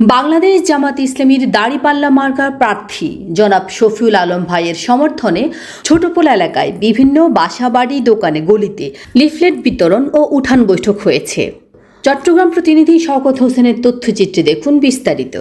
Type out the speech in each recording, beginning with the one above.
বাংলাদেশ জামাত ইসলামীর দাড়িপাল্লা মার্কার প্রার্থী জনাব শফিউল আলম ভাইয়ের সমর্থনে ছোটপোলা এলাকায় বিভিন্ন বাসাবাড়ি দোকানে গলিতে লিফলেট বিতরণ ও উঠান বৈঠক হয়েছে। চট্টগ্রাম প্রতিনিধি শওকত হোসেনের তথ্যচিত্রে দেখুন বিস্তারিত।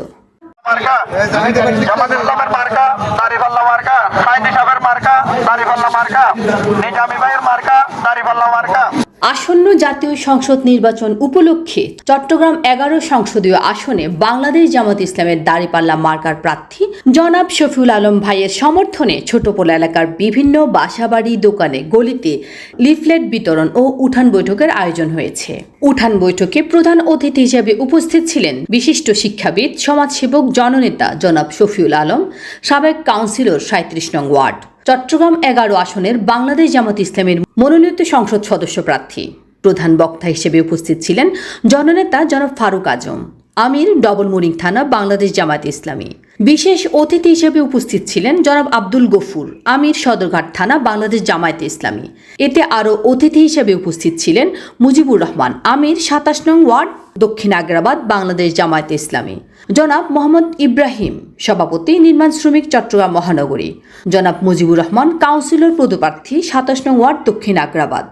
মার্কা। আসন্ন জাতীয় সংসদ নির্বাচন উপলক্ষে চট্টগ্রাম এগারো সংসদীয় আসনে বাংলাদেশ জামাত ইসলামের দাঁড়িপাল্লা মার্কার প্রার্থী জনাব শফিউল আলম ভাইয়ের সমর্থনে ছোটপোলা এলাকার বিভিন্ন বাসাবাড়ি দোকানে গলিতে লিফলেট বিতরণ ও উঠান বৈঠকের আয়োজন হয়েছে। উঠান বৈঠকে প্রধান অতিথি হিসেবে উপস্থিত ছিলেন বিশিষ্ট শিক্ষাবিদ, সমাজসেবক, জননেতা জনাব শফিউল আলম, সাবেক কাউন্সিলর সাঁত্রিশ নং ওয়ার্ড। চট্টগ্রাম এগারো আসনের বাংলাদেশ জামাত ইসলামের মনোনীত সংসদ সদস্য প্রার্থী। প্রধান বক্তা হিসেবে উপস্থিত ছিলেন জননেতা জনাব ফারুক আজম। আমির ডবল মুরিং থানা, বাংলাদেশ জামাত ইসলামী। বিশেষ অতিথি হিসেবে উপস্থিত ছিলেন জনাব আব্দুল গফুর, আমির সদরঘাট থানা, বাংলাদেশ জামায়াত ইসলামী। এতে আরও অতিথি হিসেবে উপস্থিত ছিলেন মুজিবুর রহমান, আমির, সাতাশ নং ওয়ার্ড, দক্ষিণ আগ্রাবাদ, বাংলাদেশ জামায়াত ইসলামী। জনাব মোহাম্মদ ইব্রাহিম, সভাপতি, নির্মাণ শ্রমিক, চট্টগ্রাম মহানগরী। জনাব মুজিবুর রহমান, কাউন্সিলর পদপ্রার্থী, সাতাশ নং ওয়ার্ড, দক্ষিণ আগ্রাবাদ।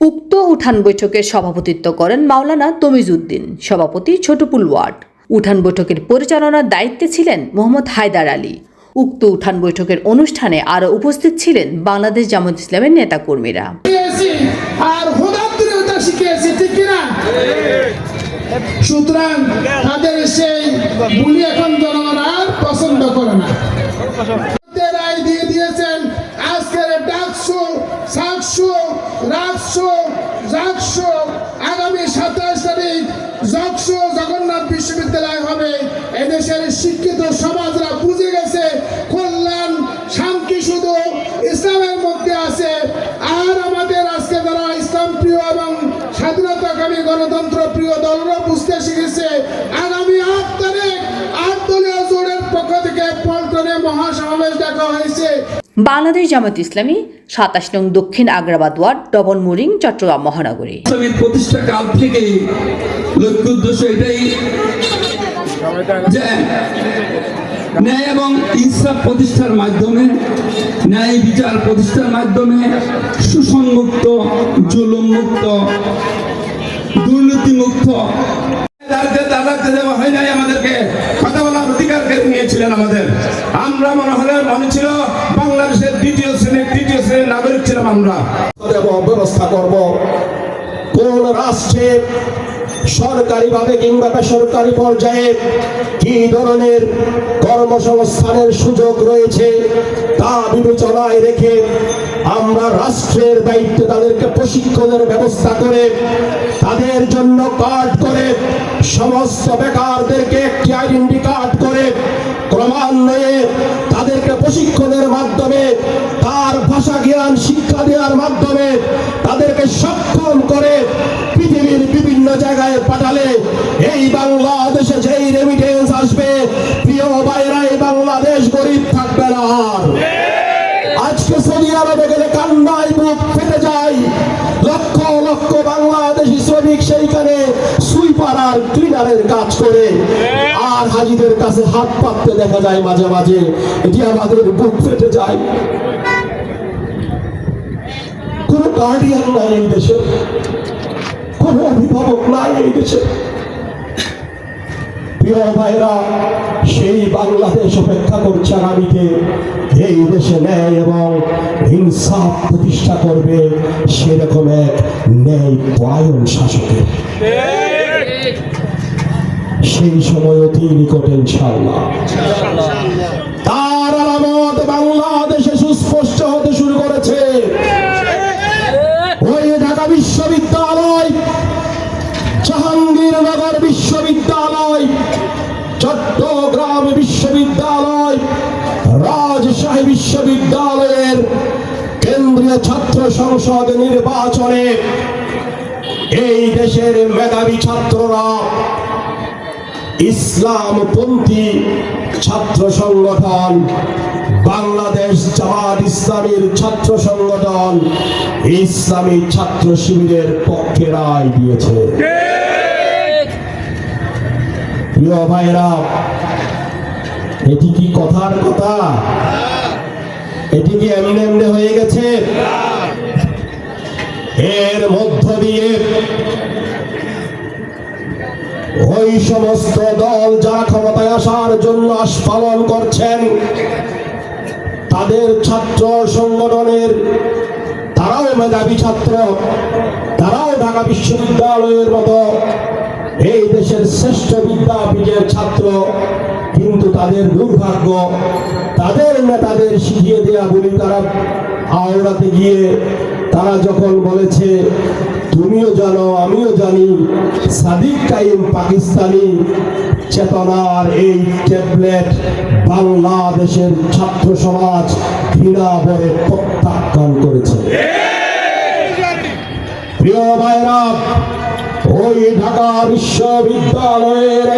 উক্ত উঠান বৈঠকের সভাপতিত্ব করেন মাওলানা তমিজউদ্দিন, সভাপতি ছোটপুল ওয়ার্ড। উঠান বৈঠকের পরিচালনার দায়িত্বে ছিলেন মোহাম্মদ হায়দার আলী। উক্ত উঠান বৈঠকের অনুষ্ঠানে আরও উপস্থিত ছিলেন বাংলাদেশ জামাত ইসলামের নেতাকর্মীরা। সুতরাং তাদের সেই বুলি এখন জনগণ আর পছন্দ করে না। রায় দিয়ে দিয়েছেন, আজকের ডাকশো সাতশো রাজশো জাকশো গণতন্ত্র প্রিয় দলরা বুঝতে শিখেছে আগামী আট তারিখ আট দলীয় জোটের পক্ষ থেকে পল্টনে মহাসমাবেশ ডাকা হয়েছে। বাংলাদেশ জামাত ইসলামী সাতাশ নং দক্ষিণ Agrabad ward double mooring Chattogram মহানগরী। ইসলামের প্রতিষ্ঠা কাল থেকে লক্ষ্য উদ্দেশ্য এটাই যে ন্যায় এবং ইনসাফ প্রতিষ্ঠার মাধ্যমে ন্যায় বিচার প্রতিষ্ঠার মাধ্যমে সুসংমুক্ত জুলুমমুক্ত দুর্নীতিমুক্ত। দাঁড়াতে দাঁড়াতে দেওয়া হয় নাই আমাদেরকে কথা বলার অধিকার কেড়ে নিয়েছিলেন আমাদের। আমরা মনে হলে মনে ছিল বাংলাদেশের দ্বিতীয় শ্রেণির তৃতীয় শ্রেণির নাগরিক ছিলাম আমরা। ব্যবস্থা করব। কোন রাষ্ট্রে সরকারিভাবে কিংবা বেসরকারি পর্যায়ে কি ধরনের কর্মসংস্থানের সুযোগ রয়েছে তা বিবেচনায় রেখে আমরা রাষ্ট্রের দায়িত্বে তাদেরকে প্রশিক্ষণের ব্যবস্থা করে তাদের জন্য কার্ড করে সমস্ত বেকারদেরকে একটি আইডেন্টি কার্ড করে ক্রমান্বয়ে তাদেরকে প্রশিক্ষণের মাধ্যমে, তার ভাষা জ্ঞান, শিক্ষা দেওয়ার মাধ্যমে তাদেরকে সক্ষম করে পৃথিবীর বিভিন্ন জায়গায় পাঠালে এই বাংলাদেশে যেই রেমিটেন্স আসবে, প্রিয় বাইরা এই বাংলাদেশ গরিব থাকবে না আজকে সৌদি আরবে গেলে কান্নায় বুক ফেটে যায়। লক্ষ লক্ষ বাংলাদেশি শ্রমিক সেইখানে সুইপার আর ক্লিনারের কাজ করে। আর হাজিদের কাছে হাত পাততে দেখা যায় মাঝে মাঝে। এটি আমাদের বুক ফেটে যায়। কোন গার্ডিয়ান নাই এই দেশে। কোন অভিভাবক নাই এই দেশে। প্রিয় ভাইরা সেই বাংলাদেশ অপেক্ষা করছে আগামীতে। এই দেশে ন্যায় এবং হিংসা প্রতিষ্ঠা করবে সেরকম এক ন্যায় পরায়ণ শাসকের। সেই সময় অতি নিকটে ইনশাল্লাহ চট্টগ্রাম বিশ্ববিদ্যালয়, রাজশাহী বিশ্ববিদ্যালয়ের কেন্দ্রীয় ছাত্র সংসদ নির্বাচনে এই দেশের মেধাবী ছাত্ররা ইসলামপন্থী ছাত্র সংগঠন, বাংলাদেশ জামাত ইসলামীর ছাত্র সংগঠন, ইসলামী ছাত্র শিবিরের পক্ষে রায় দিয়েছে। প্রিয় ভাইরা, এটি কি কথার কথা? এটি কি এমনি হয়ে গেছে? এর মধ্য দিয়ে ওই সমস্ত দল যারা ক্ষমতায় আসার জন্য আস্ফালন করছেন, তাদের ছাত্র সংগঠনের, তারাও মেধাবী ছাত্র, তারাও ঢাকা বিশ্ববিদ্যালয়ের মতো এই দেশের শ্রেষ্ঠ বিদ্যাপীঠের ছাত্র কিন্তু তাদের দুর্ভাগ্য তাদের নেতাদের শিখিয়ে দেয়া বলি তারা আওড়াতে গিয়ে তারা যখন বলেছে তুমিও জানো আমিও জানি সাদিক কাইম পাকিস্তানি চেতনার এই ট্যাবলেট বাংলাদেশের ছাত্র সমাজ ঘৃণা ভরে প্রত্যাখ্যান করেছে। প্রিয় ভাইরা ওই ঢাকা বিশ্ববিদ্যালয়ের